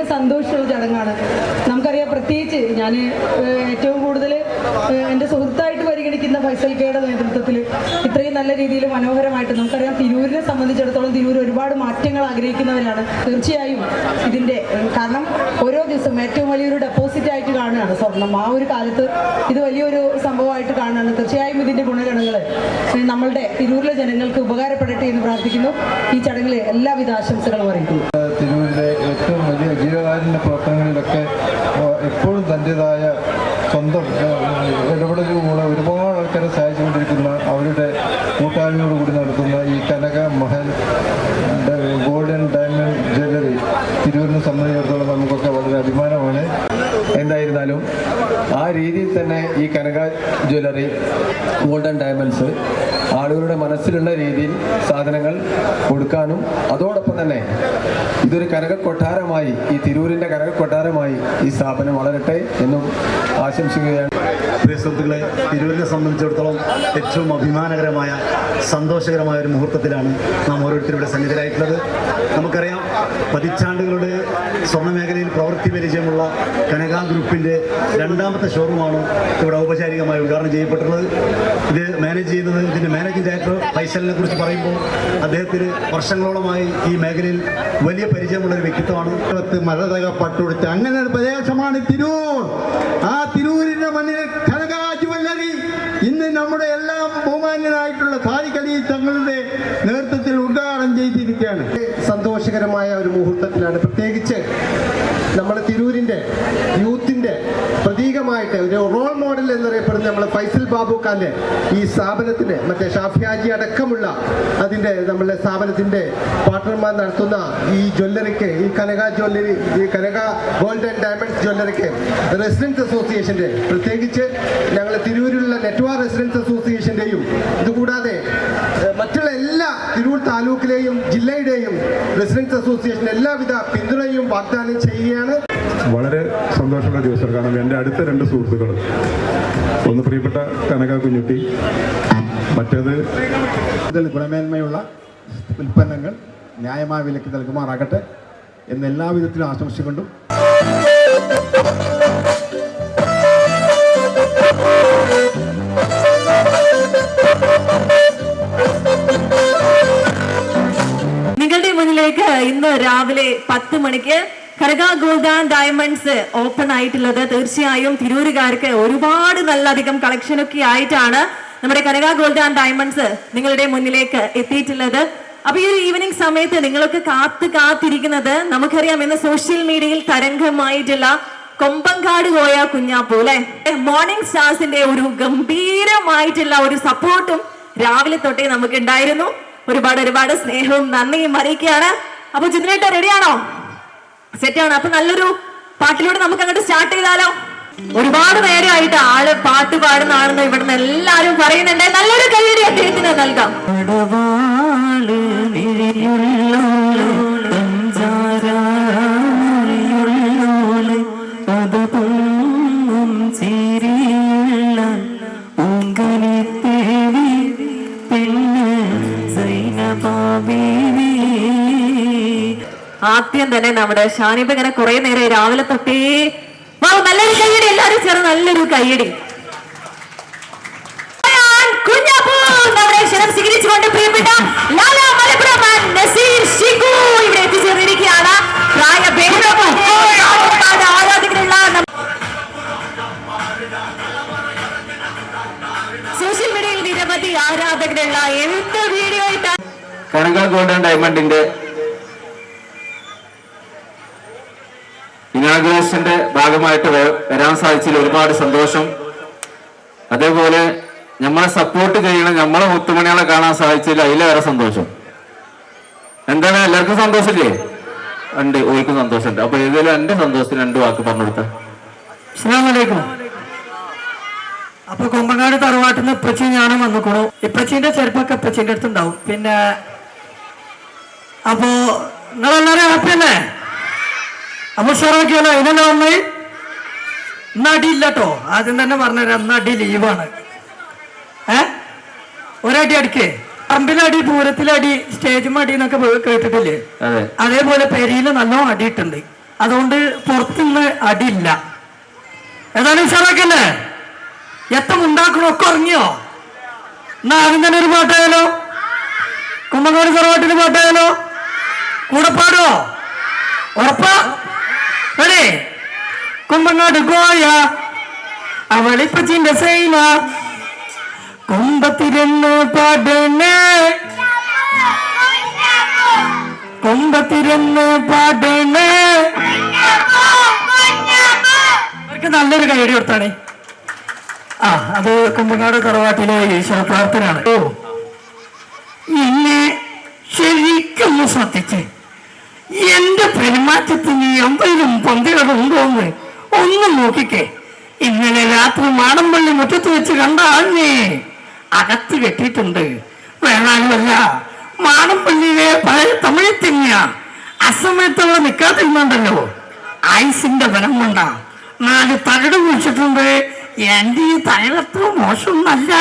വളരെയധികം സന്തോഷമുള്ള ചടങ്ങാണ്. നമുക്കറിയാം പ്രത്യേകിച്ച് ഞാൻ ഏറ്റവും കൂടുതൽ എന്റെ സുഹൃത്തായിട്ട് പരിഗണിക്കുന്ന ഫൈസൽക്കയുടെ നേതൃത്വത്തിൽ ഇത്രയും നല്ല രീതിയിൽ മനോഹരമായിട്ട് നമുക്കറിയാം തിരൂരിനെ സംബന്ധിച്ചിടത്തോളം തിരൂർ ഒരുപാട് മാറ്റങ്ങൾ ആഗ്രഹിക്കുന്നവരാണ്. തീർച്ചയായും ഇതിന്റെ കാരണം ഓരോ ദിവസം ഏറ്റവും വലിയൊരു ഡെപ്പോസിറ്റ് ആയിട്ട് കാണുകയാണ് സ്വർണം. ആ ഒരു കാലത്ത് ഇത് വലിയൊരു സംഭവമായിട്ട് കാണുകയാണ്. തീർച്ചയായും ഇതിന്റെ ഗുണഗണങ്ങൾ നമ്മളുടെ തിരൂരിലെ ജനങ്ങൾക്ക് ഉപകാരപ്പെടട്ടെ എന്ന് പ്രാർത്ഥിക്കുന്നു. ഈ ചടങ്ങിൽ എല്ലാവിധ ആശംസകളും അറിയിക്കുന്നു. തിരൂരിലെ ഏറ്റവും വലിയ ജീവകാരുണ്യ പ്രവർത്തനങ്ങളിലൊക്കെ എപ്പോഴും തന്റെതായ സ്വന്തം ഏഹ്, ഇടപെടലുകളൂടെ ഒരുപാട് ആൾക്കാരെ സഹായിച്ചുകൊണ്ടിരിക്കുന്ന അവരുടെ കൂട്ടായ്മയോടുകൂടി നടത്തുന്ന ഈ Kanaka Mahal golden diamond jewellery Thiruvananthapuram സംബന്ധിച്ചിടത്തോളം നമുക്കൊക്കെ വളരെ അഭിമാനമാണ്. എന്തായിരുന്നാലും ആ രീതിയിൽ തന്നെ ഈ കനക ജ്വല്ലറി ഗോൾഡൻ ഡയമണ്ട്സ് ആളുകളുടെ മനസ്സിലുള്ള രീതിയിൽ സാധനങ്ങൾ കൊടുക്കാനും അതോടൊപ്പം തന്നെ ഇതൊരു കനക കൊട്ടാരമായി ഈ തിരൂരിന്റെ കനക കൊട്ടാരമായി ഈ സ്ഥാപനം വളരട്ടെ എന്നും ആശംസിക്കുകയാണ്. പ്രിയ സുഹൃത്തുക്കളെ തിരൂരിനെ സംബന്ധിച്ചിടത്തോളം ഏറ്റവും അഭിമാനകരമായ സന്തോഷകരമായ ഒരു മുഹൂർത്തത്തിലാണ് നാം ഓരോരുത്തരും ഇവിടെ സന്നിധരായിട്ടുള്ളത് നമുക്കറിയാം പതിറ്റാണ്ടുകളുടെ സ്വർണ മേഖലയിൽ പ്രവൃത്തി പരിചയമുള്ള കനകാ ഗ്രൂപ്പിന്റെ രണ്ടാമത്തെ ഷോറൂമാണ് ഇവിടെ ഔപചാരികമായി ഉദ്ഘാടനം ചെയ്യപ്പെട്ടുള്ളത് ഇത് മാനേജ് ചെയ്യുന്നത് ഇതിന്റെ മാനേജിംഗ് ഡയറക്ടർ ഫൈസലിനെ കുറിച്ച് പറയുമ്പോൾ അദ്ദേഹത്തിന് വർഷങ്ങളോളമായി ഈ മേഖലയിൽ വലിയ പരിചയമുള്ള ഒരു വ്യക്തിത്വമാണ്. മഴ മലതക പട്ടുടുത്ത് അങ്ങനെ ഒരു പ്രദേശമാണ് തിരൂർ. ആ തിരൂരിന്റെ മണ്ണിൽ ഇന്ന് നമ്മുടെ എല്ലാം ബഹുമാന്യനായിട്ടുള്ള സാരിക്കലി തങ്ങളുടെ നേതൃത്വത്തിൽ ഉദ്ഘാടനം ചെയ്തിരിക്കുകയാണ്. സന്തോഷകരമായ ഒരു മുഹൂർത്തത്തിലാണ് പ്രത്യേകിച്ച് നമ്മുടെ തിരൂരിന്റെ യൂത്തിന്റെ പ്രതീകമായിട്ട് ഒരു റോൾ എന്നറിയപ്പെടുന്ന നമ്മൾ ഫൈസൽ ബാബു ഖാന്റെ ഈ സ്ഥാപനത്തിന് മറ്റേ ഷാഫിയാജി അടക്കമുള്ള അതിന്റെ നമ്മുടെ സ്ഥാപനത്തിന്റെ പാർട്ട്ണർമാർ നടത്തുന്ന ഈ ജ്വല്ലറിക്ക് ഈ കനക ജ്വല്ലറി ഈ കനക ഗോൾഡ് ആൻഡ് ഡയമണ്ട്സ് ജ്വല്ലറിക്ക് റെസിഡൻസ് അസോസിയേഷന്റെ പ്രത്യേകിച്ച് ഞങ്ങൾ തിരൂരിലുള്ള നെറ്റ്വാർ റെസിഡൻസ് അസോസിയേഷന്റെയും ഇതുകൂടാതെ മറ്റുള്ള എല്ലാ തിരൂർ താലൂക്കിലെയും ജില്ലയുടെയും റെസിഡൻസ് അസോസിയേഷൻ എല്ലാവിധ പിന്തുണയും വാഗ്ദാനം ചെയ്യുകയാണ്. വളരെ സന്തോഷമുള്ള ദിവസം. കാരണം എന്റെ അടുത്ത രണ്ട് സുഹൃത്തുക്കൾ. ഒന്ന് പ്രിയപ്പെട്ട കനക കുഞ്ഞുട്ടി മറ്റേത് കൂടുതൽ ഗുണമേന്മയുള്ള ഉൽപ്പന്നങ്ങൾ ന്യായമായ വിലക്ക് നൽകുമാറാകട്ടെ എന്ന് എല്ലാവിധത്തിലും ആശംസിച്ചുകൊണ്ടും നിങ്ങളുടെ മുന്നിലേക്ക് ഇന്ന് രാവിലെ പത്ത് മണിക്ക് Kanaka gold and diamonds open ആയിട്ടുള്ളത്. തീർച്ചയായും തിരൂരുകാർക്ക് ഒരുപാട് നല്ലധികം കളക്ഷൻ ഒക്കെ ആയിട്ടാണ് നമ്മുടെ കനക ഗോൾഡ് ആൻഡ് ഡയമണ്ട്സ് നിങ്ങളുടെ മുന്നിലേക്ക് എത്തിയിട്ടുള്ളത്. അപ്പൊ ഈ ഒരു ഈവനിങ് സമയത്ത് നിങ്ങളൊക്കെ കാത്തു കാത്തിരിക്കുന്നത് നമുക്കറിയാം ഇന്ന് സോഷ്യൽ മീഡിയയിൽ തരംഗമായിട്ടുള്ള കൊമ്പങ്കാട് പോയ കുഞ്ഞാ അല്ലെ? മോർണിംഗ് സ്റ്റാർസിന്റെ ഒരു ഗംഭീരമായിട്ടുള്ള ഒരു സപ്പോർട്ടും രാവിലെ തൊട്ടേ നമുക്ക് ഉണ്ടായിരുന്നു ഒരുപാട് ഒരുപാട് സ്നേഹവും നന്ദിയും അറിയിക്കുകയാണ്. അപ്പൊ ചിത്രേട്ട റെഡിയാണോ സെറ്റാണ് അപ്പൊ നല്ലൊരു പാട്ടിലൂടെ നമുക്ക് അങ്ങോട്ട് സ്റ്റാർട്ട് ചെയ്താലോ? ഒരുപാട് നേരമായിട്ട് ആൾ പാട്ട് പാടുന്ന ഇവിടെ ഇവിടുന്ന് എല്ലാരും പറയുന്നുണ്ട്. നല്ലൊരു കൈയടി അദ്ദേഹത്തിന് നൽകാം. ആദ്യം തന്നെ നമ്മുടെ ഷാനിബ് ഇങ്ങനെ കുറെ നേരം രാവിലെ തൊട്ടേ വാ നല്ലൊരു കൈയടി എല്ലാരും ചേർന്ന് നല്ലൊരു കൈയടി നസീർ സോഷ്യൽ ആരാധകരുള്ള എന്ത് വീഡിയോ ഡയമണ്ടിന്റെ ഇനാഗ്രേഷന്റെ ഭാഗമായിട്ട് വരാൻ സാധിച്ചതിൽ ഒരുപാട് സന്തോഷം. അതേപോലെ നമ്മളെ സപ്പോർട്ട് ചെയ്യണം നമ്മളെ മുത്തുമണികളെ കാണാൻ സാധിച്ചതിൽ അതിലേറെ സന്തോഷം. എന്താണ്? എല്ലാവർക്കും സന്തോഷമില്ലേ? ഉണ്ട് ഓർക്കും സന്തോഷമുണ്ട്. അപ്പൊ ഏതെങ്കിലും എന്റെ സന്തോഷത്തിന് രണ്ട് വാക്ക് പറഞ്ഞു കൊടുത്ത. അപ്പൊ കൊമ്പങ്ങാട് തറവാട്ടിൽ നിന്ന് ഇപ്പച്ചി ഞാനും വന്നിക്കണു. ഇപ്പച്ചീന്റെ ചെരുപ്പൊക്കെ ഇപ്പച്ചീന്റെ അടുത്തുണ്ടാവും. പിന്നെ അപ്പോ നിങ്ങളെല്ലാരും ഹാപ്പി അല്ലേ? അപ്പൊ ഉഷാറാക്കിയാലോ അതിനെന്നെ വന്ന് ഇന്ന് അടിയില്ല കേട്ടോ ആദ്യം തന്നെ പറഞ്ഞുതരാം ഇന്ന് അടി ലീവാണ്. ഏ? ഒരടി അടിക്കേ. പറമ്പിലടി പൂരത്തിലടി സ്റ്റേജും അടി എന്നൊക്കെ കേട്ടിട്ടില്ലേ? അതേപോലെ പെരിയിൽ നല്ലോണം അടിയിട്ടുണ്ട് അതുകൊണ്ട് പുറത്തുനിന്ന് അടിയില്ല. ഏതായാലും ഉഷാറാക്കല്ലേ ഉണ്ടാക്കണോ ഒക്കെ ഇറങ്ങിയോ എന്നാ ആദ്യം തന്നെ ഒരു പാട്ടായാലോ കുമ്മങ്ങോട് സർവാട്ടിന് പാട്ടായാലോ കൂടെ പാടോ ഉറപ്പാ? Ready? കുമ്പങ്ങാട് ഗോയ അവളിപ്പച്ചിന്റെ സൈന. കുമ്പത്തിരുന്ന് പാടണേ. കുമ്പത്തിരുന്ന് പാടണേ. അവർക്ക് നല്ലൊരു കൈഡി കൊടുത്താണ്. ആ അത് കുമ്പങ്ങാട് തറവാട്ടിലെ ഈശ്വര പ്രാർത്ഥനയാണ്. ഓ എന്നെ ശരിക്കൊന്ന് ശ്രദ്ധിച്ച്. എന്റെ പെരുമാറ്റത്തിന് എന്തെങ്കിലും പന്തികളുണ്ടോന്ന് ഒന്ന് നോക്കിക്കേ. ഇന്നലെ രാത്രി മാടമ്പള്ളി മുറ്റത്ത് വെച്ച് കണ്ട ആഞ്ഞേ. അകത്ത് കെട്ടിയിട്ടുണ്ട്. വേണാലുമല്ല മാടമ്പള്ളിയിലെ പഴയ തമിഴ് തന്നെയാ. അസമയത്ത് അവിടെ ആയുസിന്റെ ബലം കൊണ്ടാ. നാല് തകട് കുഴിച്ചിട്ടുണ്ട്. എന്റെ ഈ തൈലത്ര മോശമൊന്നല്ല.